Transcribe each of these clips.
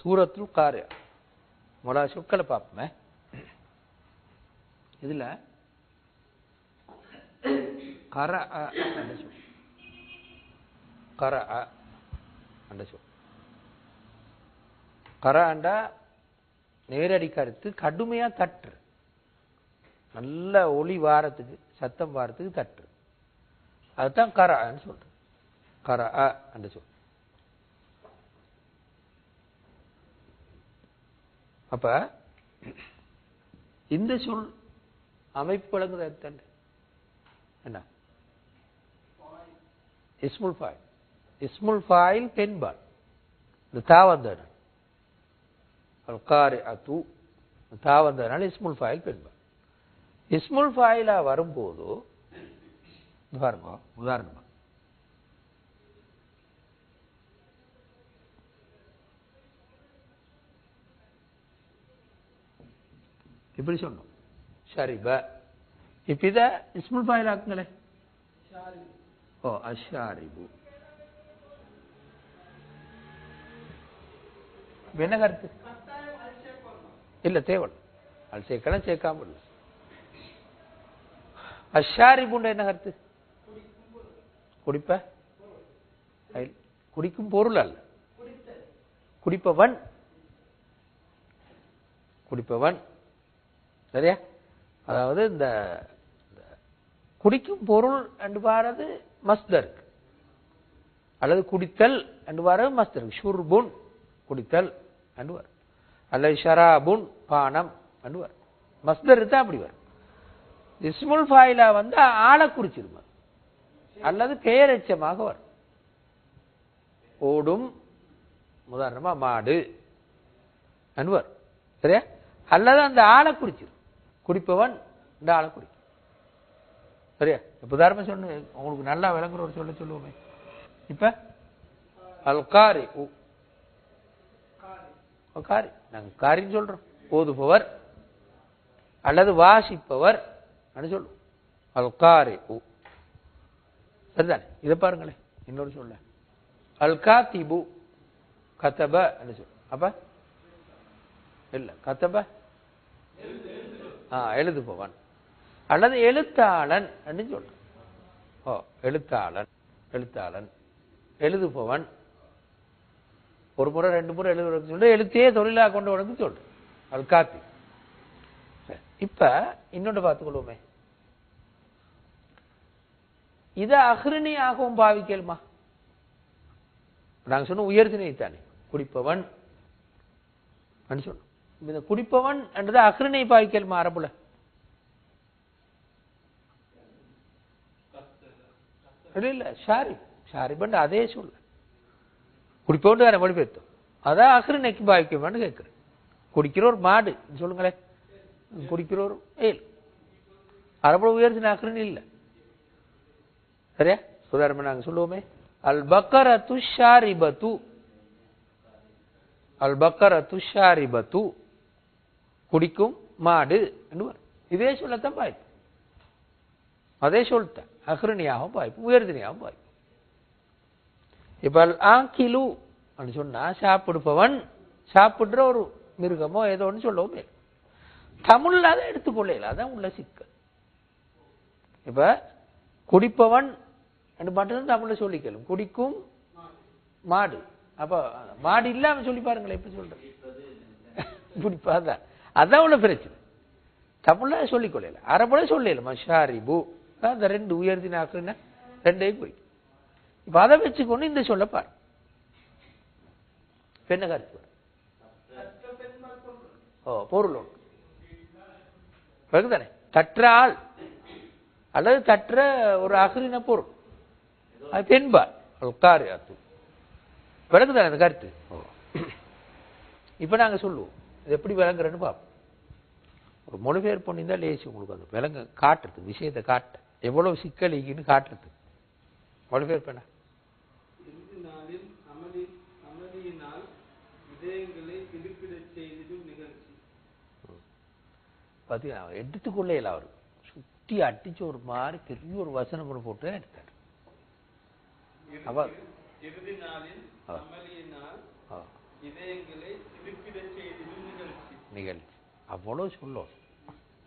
சூரத்துல் காரு முதலா சொற்களை பார்ப்போமே. இதுல கர அண்ட சொல். கர அண்ட சொல். கராண்டா நேரடி கருத்து கடுமையா தட்டு நல்ல ஒளி வாரத்துக்கு சத்தம் வாரத்துக்கு தட்டு அதுதான் கரான்னு சொல்றது கர அந்த சொல். அப்ப இந்த சொல் அமைப்பு வழங்குறது என்ன? இஸ்முல் ஃபாயில் இஸ்முல் ஃபாயில் பெண்பால் இந்த தா வந்தது அல்காரி அத்து தா வந்ததுனால இஸ்முல் ஃபாயில் பெண்பால் இஸ்முல் ஃபாயிலா வரும்போது உதாரணமா உதாரணமா. இப்படி சொன்னோம். ஷரிப. இப்ப இத இஸ்முல் ஃபாயில் ஆக்குங்களே ஓ அஷாரிபு. என்ன கருத்து? இல்ல தேவல். அது சேர்க்கலாம் சேர்க்காம இல்ல அஷாரிபுண்ட என்ன கருத்து? குடிப்ப. குடிக்கும் பொருள் அல்ல. குடிப்பவன். குடிப்பவன். சரியா? அதாவது இந்த குடிக்கும் பொருள் என்று பாரது மஸ்தர் அல்லது குடித்தல் என்று பாரது மஸ்தர் ஷுர்புன் குடித்தல் என்று வரும் அல்லது ஷராபுன் பானம் என்று வரும் மஸ்தர் தான் அப்படி வரும். இஸ்முல் ஃபாயிலா வந்து ஆளை குறிச்சிருமா அல்லது பெயரச்சமாக வரும். ஓடும் உதாரணமா மாடு என்று சரியா? அல்லது அந்த ஆளை குறிச்சிரும் குடிப்பவன் இந்த ஆளை சரியா? இப்ப உதாரணமா சொன்ன உங்களுக்கு நல்லா விளங்குற ஒரு சொல்ல சொல்லுவோமே. இப்ப அல்காரி காரி நாங்க காரின்னு சொல்றோம். ஓதுபவர் அல்லது வாசிப்பவர் அப்படின்னு சொல்லுவோம். அல்காரி உ. சரிதானே? இதை பாருங்களேன். இன்னொரு சொல்ல. அல்காத்திபு கத்தப சொல் அப்ப இல்ல கத்தப எழுதுபவன். அல்லது எழுத்தாளன் அப்படின்னு சொல்றோம் ஓ எழுத்தாளன் எழுத்தாளன். எழுதுபவன். ஒரு முறை ரெண்டு முறை எழுதுறதுக்கு சொல்லி எழுத்தையே தொழிலாக கொண்டவனுக்கு சொல்லு அல்காத்தி காப்பி. இப்ப இன்னொன்று பார்த்துக்கொள்வோமே. இதை அஹ்ரிணியாகவும் பாவிக்கலுமா? நாங்கள் சொன்ன உயர்தினை தானே குடிப்பவன் சொன்னோம் குடிப்பவன் என்றது அக்ரிணை பாய்க்கல் அரபுல இல்ல இல்ல ஷாரி ஷாரிபண்ட் அதே சொல்ல குடிப்பவன் வேற மொழிபெயர்த்தோம் அதான் அக்ரிணைக்கு பாவிக்கமான்னு கேட்கிறேன். குடிக்கிற ஒரு மாடு சொல்லுங்களேன். குடிக்கிற ஒரு ஏல் அரபுல உயர்த்தின அக்ரிணி இல்லை. சரியா? உதாரணமா நாங்க சொல்லுவோமே. அல் பக்கரத்து ஷாரிபத்து. அல் பக்கரத்து ஷாரிபத்து. குடிக்கும் மாடு என்று இதே சொல்லத்தான் பாய்ப்பு அதே சொல்லிட்டேன். அஹ்ரணியாகவும் பாய்ப்பு உயர்தினியாகவும் பாய்ப்பு இப்ப ஆக்கிலு அப்படின்னு சொன்னா சாப்பிடுப்பவன் சாப்பிடுற ஒரு மிருகமோ ஏதோ ஒன்று சொல்லவும் தமிழ்ல அதை எடுத்துக்கொள்ளல அதான் உள்ள சிக்கல். இப்ப குடிப்பவன் என்று மட்டும்தான் தமிழ்ல சொல்லிக்கலும் குடிக்கும் மாடு. அப்ப மாடு இல்லாம சொல்லி பாருங்களேன் எப்படி சொல்றேன் குடிப்பா அதான் உள்ள பிரச்சனை. தமிழ்ல சொல்லிக்கொள்ளல அரபுல சொல்லல. மஷாரிபு. அந்த ரெண்டு உயர்த்தினாக்குன்னா ரெண்டையும் குறிக்கும் இப்ப அதை வச்சுக்கொண்டு இந்த சொல்ல பாரு. பெண்ண கருத்து ஓ பொருள் ஒன்று வருதுதானே தற்ற ஆள் அல்லது தற்ற ஒரு அகரின பொருள். அது பெண்பால் உட்காரு அது விளங்குதானே அந்த கருத்து? ஓ. இப்ப நாங்க சொல்லுவோம். இது எப்படி விளங்குறேன்னு பார்ப்போம் ஒரு மொழிபெயர்ப்பு பண்ணியிருந்தா லேசி உங்களுக்கு அது விளங்க காட்டுறது விஷயத்தை காட்ட. எவ்வளவு சிக்கலிக்குன்னு காட்டுறது. மொழிபெயர்ப்பு என்ன? பார்த்தீங்கன்னா எடுத்துக்கொள்ளையில அவர் சுத்தி அடிச்சு ஒரு மாதிரி பெரிய ஒரு வசனம் கூட போட்டு எடுத்தார். அவ இறுதி நாளில் ஆ. அமளியினால் ஆ. இதயங்களை திடுக்கிடச் செய்திடும் நிகழ்ச்சி. அவ்வளவு சொல்லும்.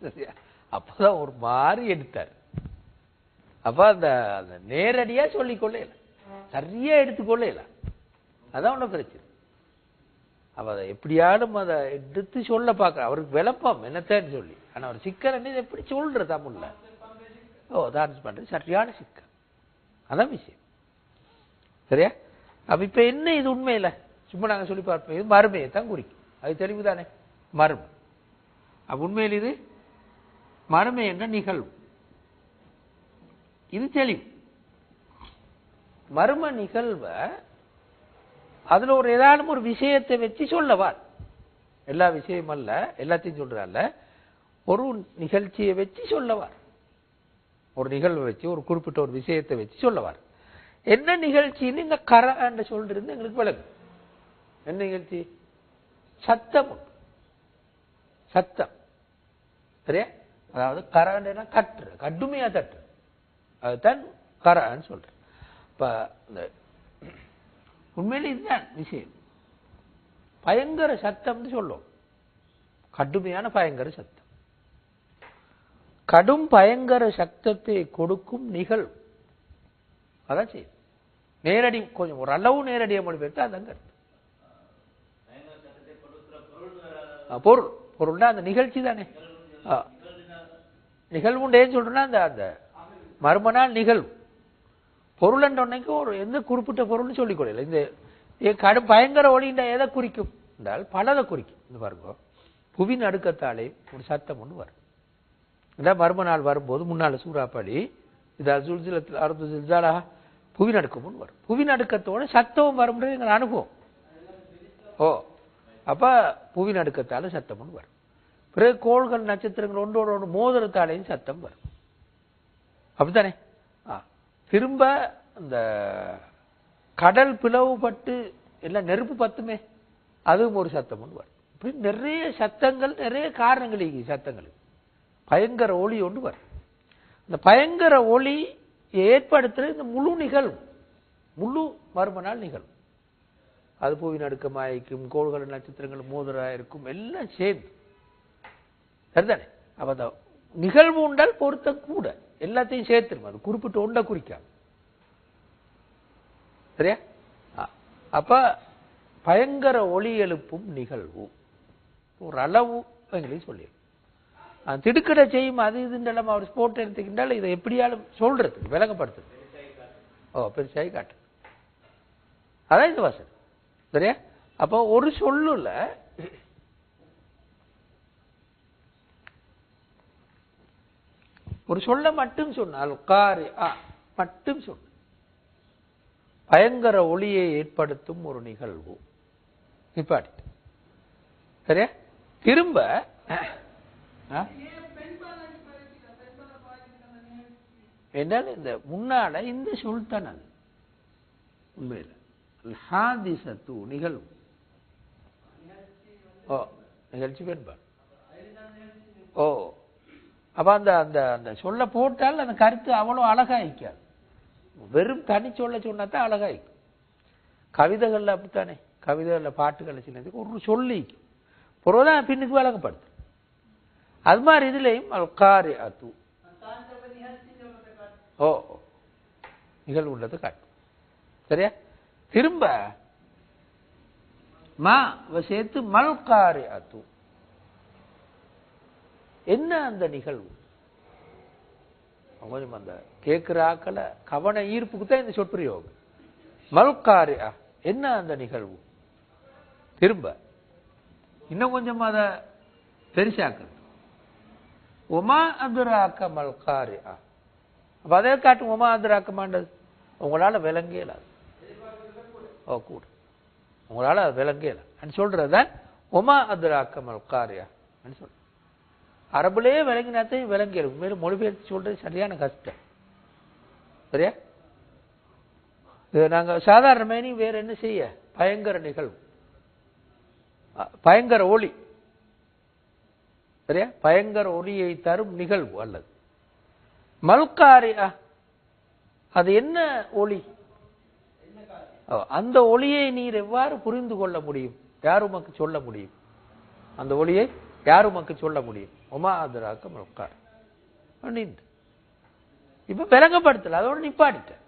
சரியா அப்போதான் ஒரு மாதிரி எடுத்தார். அப்ப அந்த அந்த நேரடியா சொல்லிக் சரியாக சரியா எடுத்துக்கொள்ளல அதான் ஒன்றும் பிரச்சனை அவ அதை எப்படியாலும் அதை எடுத்து சொல்ல பார்க்க அவருக்கு விளப்பம் என்னத்தான்னு சொல்லி. ஆனா அவர் சிக்கல் இதை எப்படி சொல்ற தமிழ்ல? ஓ டான்ஸ் பண்றது சரியான சிக்கல். அதான் விஷயம். சரியா? அப்ப இப்ப என்ன இது உண்மையில? சும்மா நாங்க சொல்லி பார்ப்போம். இது மறுமையை தான் குறிக்கும். அது தெளிவு தானே மறுமை. அப்ப உண்மையில் இது மறுமை என்ற நிகழ்வு இது தெளிவு. மர்ம நிகழ்வை அதுல ஒரு ஏதாலும் ஒரு விஷயத்தை வச்சு சொல்லவார். எல்லா விஷயம் அல்ல எல்லாத்தையும் சொல்றால ஒரு நிகழ்ச்சியை வச்சு சொல்லவார். ஒரு நிகழ்வை வச்சு ஒரு குறிப்பிட்ட ஒரு விஷயத்தை வச்சு சொல்லவார். என்ன நிகழ்ச்சின்னு இந்த கர கரன்னு சொல்றது எங்களுக்கு விளங்கும். என்ன நிகழ்ச்சி? சத்தம் சத்தம். சரியா? அதாவது கரண்டா கட்டுற கடுமையா தட்டு அதுதான் கரன்னு சொல்றேன் இப்ப இந்த உண்மையில இதுதான் விஷயம். பயங்கர சத்தம்னு சொல்லும் கடுமையான பயங்கர சத்தம். கடும் பயங்கர சத்தத்தை கொடுக்கும் நிகழ்வு அதான் செய்யும். நேரடி கொஞ்சம் ஒரு அளவு நேரடியா மொழிபெயர்த்து கருத்து பொருள் பொருள்னா அந்த நிகழ்ச்சி தானே. ஆ. நிகழ்வுண்டேன்னு சொல்றேன்னா அந்த அந்த நாள் நிகழ்வு. பொருள் ஒரு எந்த குறிப்பிட்ட பொருள்னு சொல்லிக் கொள்ளல. இந்த இது கடும் பயங்கர ஒளின்ற எதை குறிக்கும்? என்றால் பலதை குறிக்கும். இந்த பாருங்க. புவி நடுக்கத்தாலே ஒரு சத்தம் ஒன்று வரும். இதான் மர்ம நாள் வரும்போது முன்னால் சூறாப்படி இதா சுல்சிலத்தில் அறுபது சில்ஜாலா புவி நடுக்கம்னு வரும். புவி நடுக்கத்தோட சத்தமும் வரும்ன்றது எங்கள் அனுபவம். ஓ அப்போ புவி நடுக்கத்தால் சத்தம்னு வரும். பிறகு கோள்கள் நட்சத்திரங்கள் ஒன்றோட ஒன்று மோதிரத்தாலேயும் சத்தம் வரும். அப்படித்தானே? ஆ. திரும்ப இந்த கடல் பிளவுபட்டு எல்லாம் நெருப்பு பத்துமே அதுவும் ஒரு சத்தம் ஒன்று வரும். இப்படி நிறைய சத்தங்கள் நிறைய காரணங்கள் இருக்கு சத்தங்களுக்கு பயங்கர ஒளி ஒன்று வரும். இந்த பயங்கர ஒளி ஏற்படுத்துற இந்த முழு நிகழ்வு முழு மறும நிகழ்வு அது புவி நடுக்கமாயிருக்கும் கோள்கள் நட்சத்திரங்கள் மோதிராயிருக்கும் எல்லாம் சேர்ந்து. சரிதானே? அப்போ அந்த நிகழ்வு உண்டால் பொருத்தம் கூட. எல்லாத்தையும் சேர்த்துரும் அது குறிப்பிட்ட ஒன்றை குறிக்காது. சரியா? அப்போ அப்ப பயங்கர ஒளி எழுப்பும் நிகழ்வு. ஒரு அளவு எங்களுக்கு சொல்லிடும். ஆ, திடுக்கிட செய்யும் அது இதுன்றெல்லாம் அவர் ஸ்போர்ட் எடுத்துக்கின்றால் இதை எப்படியாலும் சொல்றது விளங்கப்படுத்துது ஓ பெருசாகி காட்டு அதான் இந்த வசனம் சரியா? அப்போ ஒரு சொல்லுல ஒரு சொல்ல மட்டும் சொன்னால் காரி ஆ மட்டும் சொன்ன பயங்கர ஒளியை ஏற்படுத்தும் ஒரு நிகழ்வு. நிப்பாட்டி சரியா? திரும்ப ஆ? என்றால் இந்த முன்னால இந்த சுல்தான் அது. உண்மையில். ஹாதிசத்து நிகழ்வு. ஓ நிகழ்ச்சி பெண்பாடு. ஓ. அப்போ அந்த அந்த அந்த சொல்ல போட்டால் அந்த கருத்து அவ்வளோ அழகா வெறும் தனி சொல்ல சொன்னா தான் அழகாயிக்கும் கவிதைகளில் அப்படித்தானே? கவிதைகளில் பாட்டுகளில் சின்னதுக்கு ஒரு சொல்லி. பிறகுதான் பின்னுக்கு வழங்கப்படுது அது மாதிரி இதுலேயும் அல்காரி அத்து ஓ ஓ. நிகழ்வு உள்ளது காட்டும். சரியா? திரும்ப மா வ சேர்த்து மல்காரி அத்து என்ன அந்த நிகழ்வு? கொஞ்சம் அந்த கேட்கிற ஆக்களை கவன ஈர்ப்புக்கு தான் இந்த சொற்பிரயோகம் மல்காரியா என்ன அந்த நிகழ்வு? திரும்ப. இன்னும் கொஞ்சம் அதை பெருசாக்குறது. உமா அதுராக்க மல்காரியா. அப்போ அதே காட்டும் உமா அதுராக்க மாண்டது உங்களால விளங்கல ஓ கூட. உங்களால அது விளங்கல சொல்றதுதான் உமா அதுராக்க மல்காரியா. சொல்ற அரபுலே விளங்கினாத்தையும் விளங்கிடும் மேலும் மொழிபெயர்த்து சொல்றது சரியான கஷ்டம். சரியா? இது நாங்கள் சாதாரண மேனி வேற என்ன செய்ய? பயங்கர நிகழ்வு. பயங்கர ஒளி. சரியா? பயங்கர ஒளியை தரும் நிகழ்வு அல்லது. மல்காரி அது என்ன ஒளி? அந்த ஒளியை நீர் எவ்வாறு புரிந்து கொள்ள முடியும்? யார் உமக்கு சொல்ல முடியும்? அந்த ஒளியை? யார் உமக்கு சொல்ல முடியும்? உமா அதராக்க முக்கார் அப்படின்னு இப்ப விலங்கப்படுத்தல அதோட நிப்பாடிட்டேன்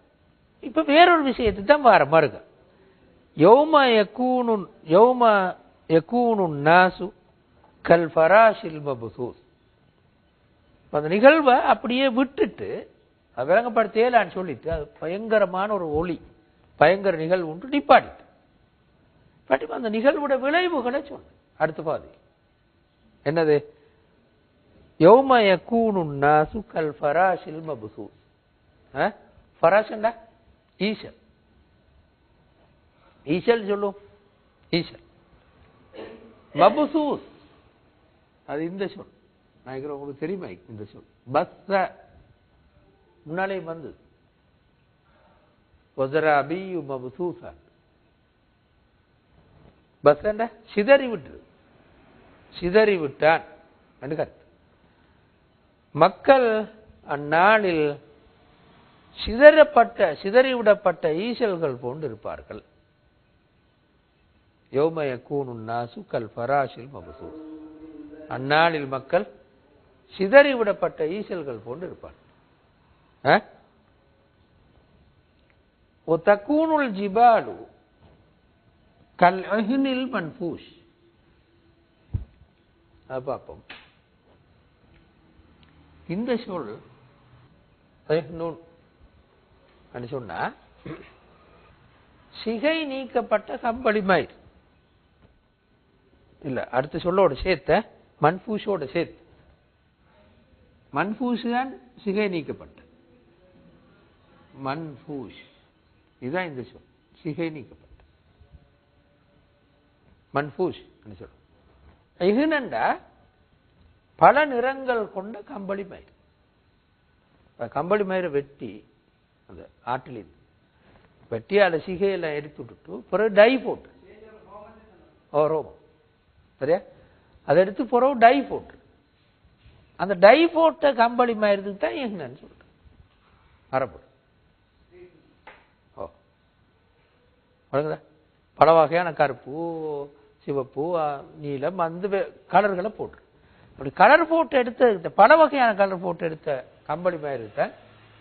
இப்ப வேறொரு விஷயத்தை தான் வர மருக யௌம யகூனு யௌம யகூனு நாசு கல் ஃபராஷில் மபுசூஸ். அந்த நிகழ்வை அப்படியே விட்டுட்டு அது விளங்கப்படுத்தேலான்னு சொல்லிட்டு அது பயங்கரமான ஒரு ஒளி பயங்கர நிகழ்வு உண்டு நிப்பாடிட்டு பாட்டி அந்த நிகழ்வோட விளைவுகளை சொன்ன அடுத்த பாதி. என்னது? யௌம யகூனு சுக்கல் ஃபராஷில் மபுசூஸ் ஃபராஷண்டா ஈசல் ஈஷல் சொல்லும் ஈசல் மபுசூஸ் அது இந்த சொல் நான் உங்களுக்கு தெரியுமா இந்த சொல் பஸ்ஸ முன்னாலே வந்தது ஒசராபியு மபுசூசா பஸ்ஸண்ட சிதறி விட்டுரு சிதறிவிட்டான் என்று மக்கள் அந்நாளில் சிதறப்பட்ட சிதறிவிடப்பட்ட ஈசல்கள் போன்று இருப்பார்கள். யோமய கூனு நாசு கல் பராசில் மபசூஸ் அந்நாளில் மக்கள் சிதறிவிடப்பட்ட ஈசல்கள் போன்று இருப்பார்கள். தக்கூனுல் ஜிபாலு கல் அஹினில் மன்பூஷ். அது பார்ப்போம் இந்த சொல். அஹ்னூன் அப்படி சொன்னா சிகை நீக்கப்பட்ட கம்பளி மயிர். இல்ல அடுத்த சொல்லோட சேர்த்த மன்ஃபூஷோட சேர்த்து. மன்ஃபூஷ் தான் சிகை நீக்கப்பட்ட. மன்ஃபூஷ் இதுதான் இந்த சொல். சிகை நீக்கப்பட்ட. மன்ஃபூஷ் சொல்லும் இகுனண்டா பல நிறங்கள் கொண்ட கம்பளி மயிர் கம்பளி மயிரை வெட்டி அந்த ஆட்டிலிருந்து வெட்டி அதை சிகையெல்லாம் எடுத்து விட்டுட்டு பிறகு டை போட்டு. ஓ ரோமம் சரியா? அதை எடுத்து பிறகு டை போட்டு. அந்த டை போட்ட கம்பளி மயிருக்கு தான் எங்கன்னு சொல்றேன் அரபு ஓ. வழங்குதா பல வகையான கருப்பு சிவப்பு நீலம் அந்த கலர்களை போட்டு. அப்படி கலர் போட்டு எடுத்த பல வகையான கலர் போட்டு எடுத்த கம்பளி மயிருக்கு தான்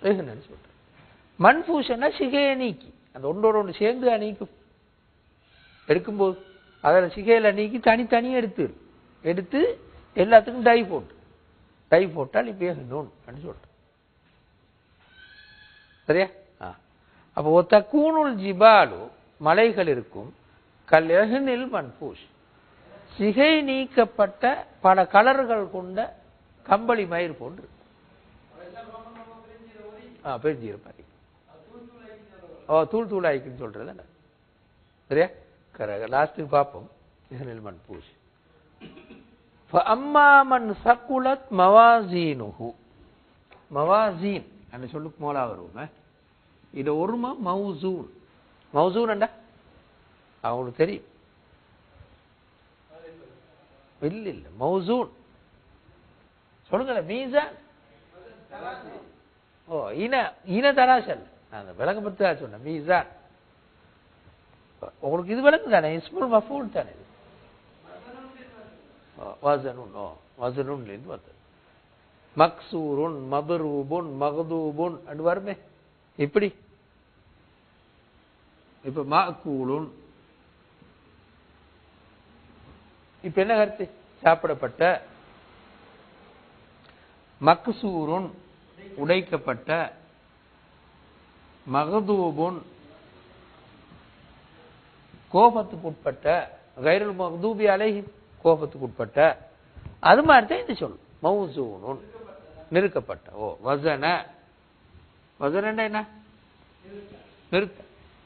வெகுனன்னு சொல்றேன் மண்பூஷன்னா சிகையை நீக்கி. அந்த ஒன்றோட ஒன்று சேர்ந்து அணிக்கும் எடுக்கும்போது அதில் சிகையில் நீக்கி தனித்தனியாக எடுத்து எடுத்து எல்லாத்துக்கும் டை போட்டு. டை போட்டால் இப்போ ஏகணும் அப்படின்னு சொல்கிறேன் சரியா? ஆ. அப்போ ஒத்த கூணுல் ஜிபாலு மலைகள் இருக்கும். கல்யகனில் மண்பூஷ் சிகை நீக்கப்பட்ட பல கலர்கள் கொண்ட கம்பளி மயிர் போன்று. ஆ பெருஞ்சி இருப்பாரு ஓ தூள் தூள் ஆயிக்குன்னு சொல்றது சரியா? கரெக்ட் லாஸ்ட்டுக்கு பார்ப்போம். இஹனில் மண் பூஷ். அம்மா மண் சக்குலத் மவாசீனுகு மவாசீன் அந்த சொல்லுக்கு மோலா வருவோம். இது ஒருமா மவுசூன். மௌசூன் அண்டா அவங்களுக்கு தெரியும். இல்ல இல்ல மௌசூன். சொல்லுங்களேன் மீசான். ஓ இன இன தராசல் அந்த விளக்கப்படுத்தா சொன்னேன் மீசான். உங்களுக்கு இது விளக்கு தானே? இஸ்முல் மஃபூல் தானே இது? வசனுன் ஓ வசனுன்லேருந்து வந்தது. மக்சூருன் மதுரூபுன் மகதூபுன் அண்டு வருமே. இப்படி. இப்போ மாக்கூலுன் இப்ப என்ன கருத்து? சாப்பிடப்பட்ட மக்சூருன் உடைக்கப்பட்ட மகதூபுன் கோபத்துக்கு உட்பட்ட கைரல் மகதூபி அலைஹி கோபத்துக்கு உட்பட்ட அது மாதிரி தான் இந்த சொல் மௌசூனுன் நிறுக்கப்பட்ட ஓ வசன. வசன என்ன? நிறுத்த.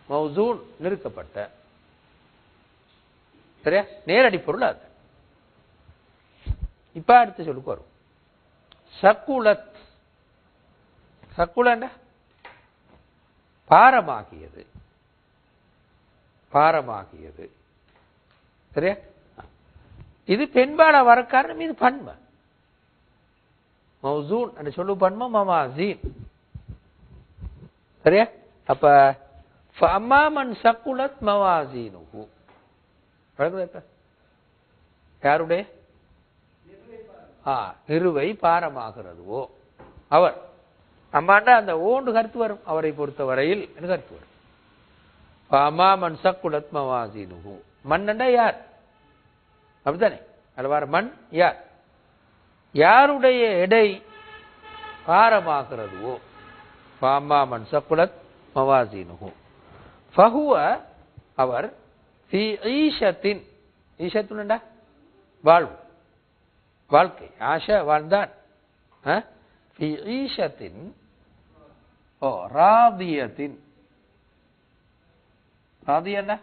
மௌசூன் நிறுக்கப்பட்ட சரியா? நேரடி பொருள் அது. இப்ப அடுத்த சொல்லுக்கு வரும் சக்குலத் சக்குலண்டா பாரமாகியது. பாரமாகியது. சரியா? இது பெண்பால வர காரணம் இது பன்மை. மௌசூன் என்று சொல்லு பன்மை மமாசீன். சரியா? அப்ப அம்மாமன் சக்குலத் மவாசீனு வழங்குதா இப்ப யாருடைய? நிறுவை பாரமாகிறதுவோ. அவர் அம்மாண்டா அந்த ஓண்டு கருத்து வரும். அவரை பொறுத்தவரையில் கருத்து வரும்? பாமா மண் சக்குலத் மண்ணண்டா யார்? அப்படித்தானே? அதுல மண் யார்? யாருடைய எடை பாரமாகிறதுவோ? பாமா மண் சக்குலத் மவாசினுகு ஃபஹுவ அவர் ஃபி ஈஷத்தின் ஈஷத்துனண்டா வாழ்வு. வாழ்க்கை ஆஷா வாழ்ந்தான். ஈஷத்தின் ஓ ராதியத்தின் ராதியன்னா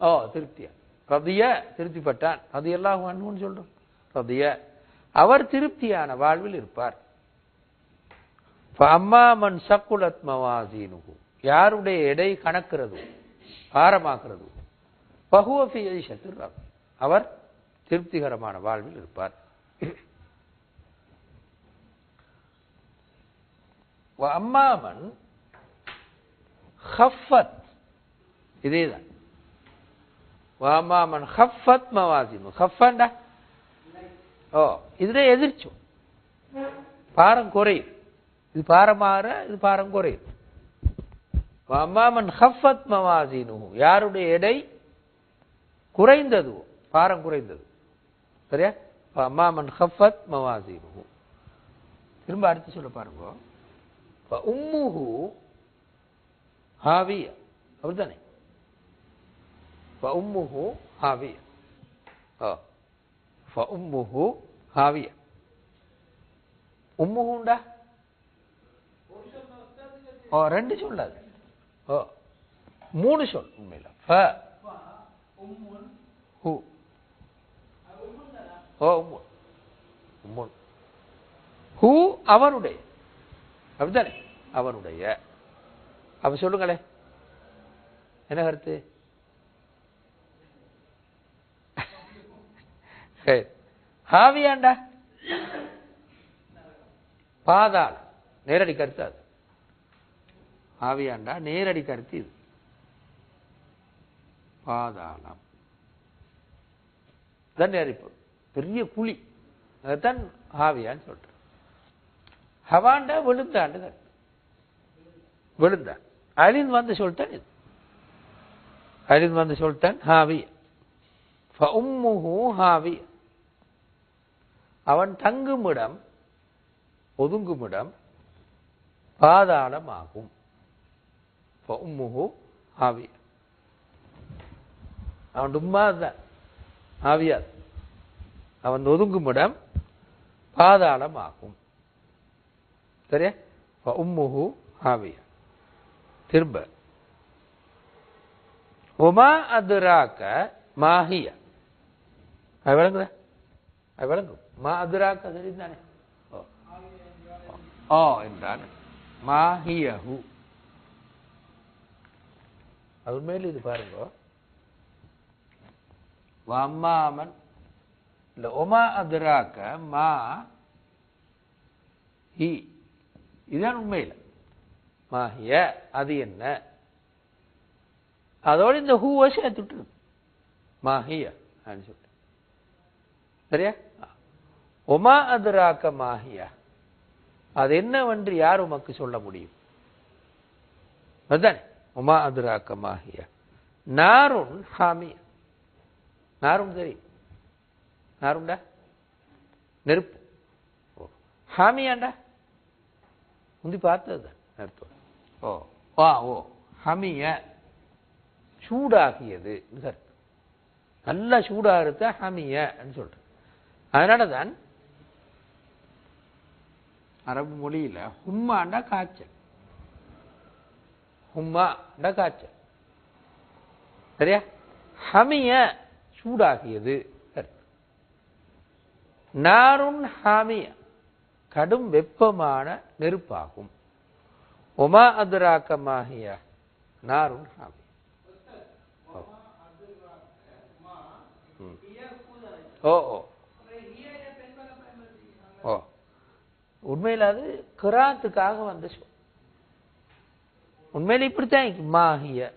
ஓ திருப்தியா. ரதிய திருப்திப்பட்டான். அது எல்லாம் அன்புன்னு சொல்றோம். ரதிய. அவர் திருப்தியான வாழ்வில் இருப்பார். அம்மா மன் சக்குலத் மவாசீனுகு யாருடைய எடை கணக்கிறது பாரமாக்குறது பகுவஃபி ஐஷத்தில் அவர் திருப்திகரமான வாழ்வில் இருப்பார். அம்மாமன் ஹஃபத் இதேதான். வாமாமன் ஹஃபத் மவாசிமு. ஹஃபண்டா? ஓ இதுல எதிர்ச்சோம் பாரம் குறையும். இது பாரம் மாற இது பாரம் குறையும். வாமாமன் ஹஃபத் மவாசினு யாருடைய எடை? குறைந்ததுவோ? பாரம் குறைந்தது. சரியா? அம்மாமன் ஹஃபத் மவாசினு திரும்ப அடுத்து சொல்ல பாருங்க. உம்முஹு ஹாவிய. அப்படித்தானே? உம்முஹு ஹாவிய. உம்முஹு ஹாவிய. உம்முஹுண்டா ஓ ரெண்டு சொல்லாது ஓ மூணு சொல் உண்மையில. ஓ ஹூ அவருடைய அப்படித்தானே? அவருடைய அப்ப சொல்லுங்களே. என்ன கருத்து? சரி. ஹாவியாண்டா பாதாள் நேரடி கருத்து அது. ஆவியாண்டா? நேரடி கருத்து இது. பாதாளம். தான் நேரிப்பு பெரிய குழி. அதுதான் ஆவியான்னு சொல்றேன் ஹவாண்டா விழுந்தாண்டு விழுந்தான் அழிந்து வந்து சொல்லிட்டான் இது. அழிந்து வந்து சொல்லிட்டான் ஹாவிய. ஹாவிய. அவன் தங்குமிடம் ஒதுங்குமிடம் பாதாளமாகும். உம்முஹு ஹாவிய. அவன் உம்மா தான் ஆவியாது அவன் ஒதுங்குமிடம் பாதாளமாகும். சரியா? உம்முஹு ஆவியா. திரும்ப. உமா அதுராக்க மாஹிய. அது விளங்குதா? அது விளங்கும். மா அதுராக்க தெரிந்தானே ஓ. என்றான். மாஹியஹு. அது உண்மையில் இது பாருங்க. வம்மாமன் இல்ல ஒமா அதுராக்க மா ஹி. இதுதான் உண்மையில். மாஹிய அது என்ன? அதோடு இந்த ஹூவை சேர்த்துட்டு மாஹிய அப்படின்னு சொல்லிட்டு. சரியா? ஒமா அதுராக்க மாஹியா அது என்னவென்று யார் உமக்கு சொல்ல முடியும்? அதுதானே. உமா அதுராக்க மாஹியா நாருன் ஹாமியா. நாரும் தெரியும். நாருண்டா நெருப்பு. ஹாமியாண்டா? முந்தி பார்த்தது. அர்த்தம். ஓ. வா ஓ. ஹமிய சூடாகியது. அர்த்தம் நல்லா சூடாகிறத ஹமியன்னு சொல்றேன் அதனால தான் அரபு மொழியில ஹும்மாண்டா காய்ச்சல். ஹும்மாண்டா காய்ச்சல். சரியா? ஹமிய சூடாகியது. நாருன் ஹாமிய கடும் வெப்பமான நெருப்பாகும். ஒமா அதுராக்கமாகிய நாருன் ஹாமி. ஓ. ம். ஓ. ஓ. ஓ உண்மையில் அது கிராத்துக்காக வந்த சொல். உண்மையில் இப்படித்தான் மாகிய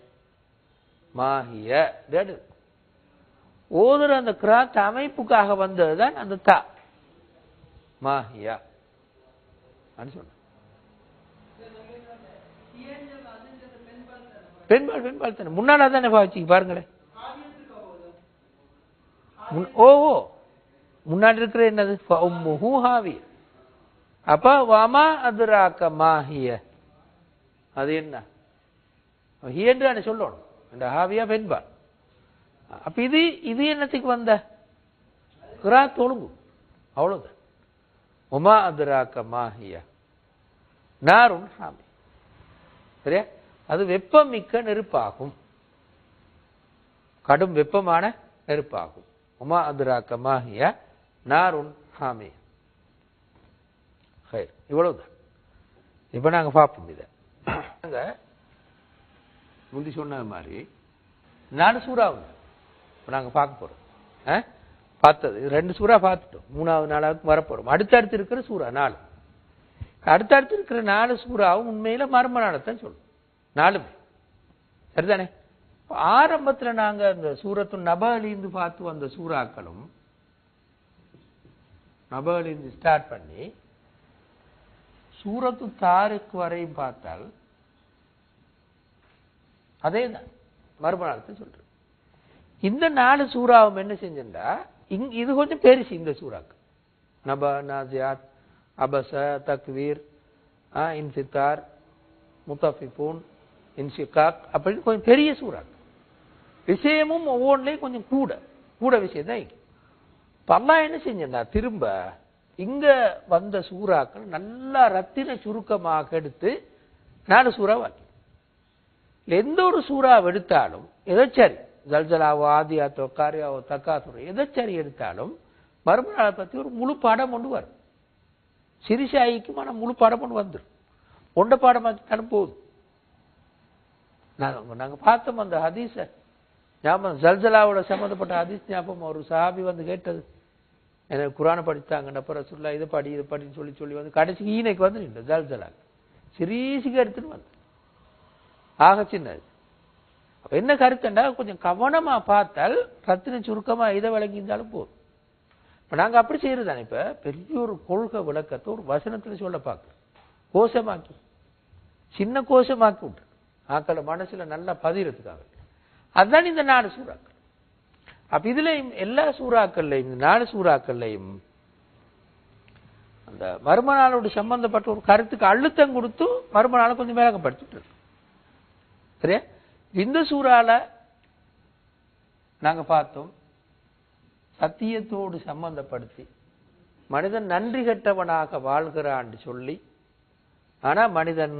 மாஹிய மாஹிய ஓதுற அந்த கிராத் அமைப்புக்காக வந்ததுதான் அந்த தா. மாஹியா அப்படின்னு சொன்ன. பெண்பால் பெண்பால் தானே. முன்னால தானே பாவச்சிங்க பாருங்களேன். முன்- ஓ ஓ. முன்னாடி இருக்கிற என்னது? உம்முஹு ஹாவிய அப்ப வாமா அதுராக்க மாஹிய அது என்ன? ஹியன்று தானே சொல்லணும். இந்த ஹாவியா பெண்பால். அப்ப இது இது என்னத்துக்கு வந்த? கிரா தொழுங்கும் அவ்வளவுதான். உமா அதுராக்க மாஹிய. நாருன் ஹாமி சரியா? அது வெப்பமிக்க நெருப்பாகும். கடும் வெப்பமான நெருப்பாகும். உமா அதுராக்க மாஹிய நாருன் ஹாமி ஹைர் இவ்வளவுதான். இப்ப நாங்க பார்ப்போம் இதை. நாங்க முந்தி சொன்ன மாதிரி நாலு சூறா இப்போ இப்ப நாங்க பார்க்க போறோம். ஆ? பார்த்தது. ரெண்டு சூறா பார்த்துட்டோம். மூணாவது நாளாவுக்கு வரப்போறோம். அடுத்தடுத்து இருக்கிற சூறா நாலு. அடுத்தடுத்து இருக்கிற நாலு சூறாவும் உண்மையில மர்ம நாளத்தான் சொல்லும். நாலுமே. சரிதானே? ஆரம்பத்தில் நாங்கள் நாங்க அந்த சூரத்து நபலிந்து பார்த்து வந்த சூறாக்களும் நபலிந்து ஸ்டார்ட் பண்ணி சூரத்து தாருக்கு வரையும் பார்த்தால் அதே தான் மறுமணத்தை சொல்றேன் இந்த நாலு சூறாவும் என்ன செஞ்சா இங் இது கொஞ்சம் பெருசு இந்த சூறாக்கு. நப நாசியாத் அபச தக்வீர் ஆ, இன்சித்தார் முத்தஃபிஃபூன் இன்சிகாக் அப்படின்னு கொஞ்சம் பெரிய சூறாக்கு. விஷயமும் ஒவ்வொன்றிலையும் கொஞ்சம் கூட கூட விஷயம் தான் பல்லா என்ன செஞ்சா திரும்ப இங்க வந்த சூறாக்கள் நல்லா ரத்தின சுருக்கமாக எடுத்து நாலு சூறாவாக்கி எந்த ஒரு சூறாவை எடுத்தாலும் ஏதோ சரி ஜல்ஜலாவோ ஆதியாத்தோ காரியாவோ தக்காசுரோ எதச்சரி எடுத்தாலும் மறுமணாளை பற்றி ஒரு முழு பாடம் கொண்டு வரும். சிறிசாயிக்கும் ஆனால் முழு பாடம் கொண்டு வந்துடும் ஒண்ட பாடமாக்கிட்டாலும் போதும். நாங்கள் நாங்கள் பார்த்தோம் அந்த ஹதீஸை. ஞாபகம் ஜல்ஜலாவோட சம்மந்தப்பட்ட ஹதீஸ் ஞாபகம். ஒரு சஹாபி வந்து கேட்டது. எனக்கு குரானை படித்தாங்க நப்ப ரசுல்லா இதை படி இதை படின்னு சொல்லி சொல்லி வந்து கடைசிக்கு ஈனைக்கு வந்து நின்று ஜல்ஜலா சிறீசிக்கு எடுத்துன்னு வந்து ஆக சின்னது. அப்ப என்ன கருத்துண்டா? கொஞ்சம் கவனமா பார்த்தால் ரத்தின சுருக்கமா இதை விளங்கியிருந்தாலும் போதும். இப்ப நாங்க அப்படி செய்யறதானே இப்ப? பெரிய ஒரு கொள்கை விளக்கத்தை ஒரு வசனத்துல சொல்ல பார்க்கிறோம். கோஷமாக்கி. சின்ன கோஷமாக்கி விட்டு. ஆக்களை மனசுல நல்லா பதிகிறதுக்காக அதுதான் இந்த நாலு சூறாக்கள். அப்ப இதுலயும் எல்லா சூறாக்கள்லையும் இந்த நாலு சூறாக்கள்லையும் அந்த மறுமணாளோடு சம்பந்தப்பட்ட ஒரு கருத்துக்கு அழுத்தம் கொடுத்து மறுமணாளை கொஞ்சம் விளக்கப்படுத்திட்டு சரியா? இந்த சூறால நாங்க பார்த்தோம் சத்தியத்தோடு சம்பந்தப்படுத்தி மனிதன் நன்றி கெட்டவனாக வாழ்கிறான்னு சொல்லி ஆனா மனிதன்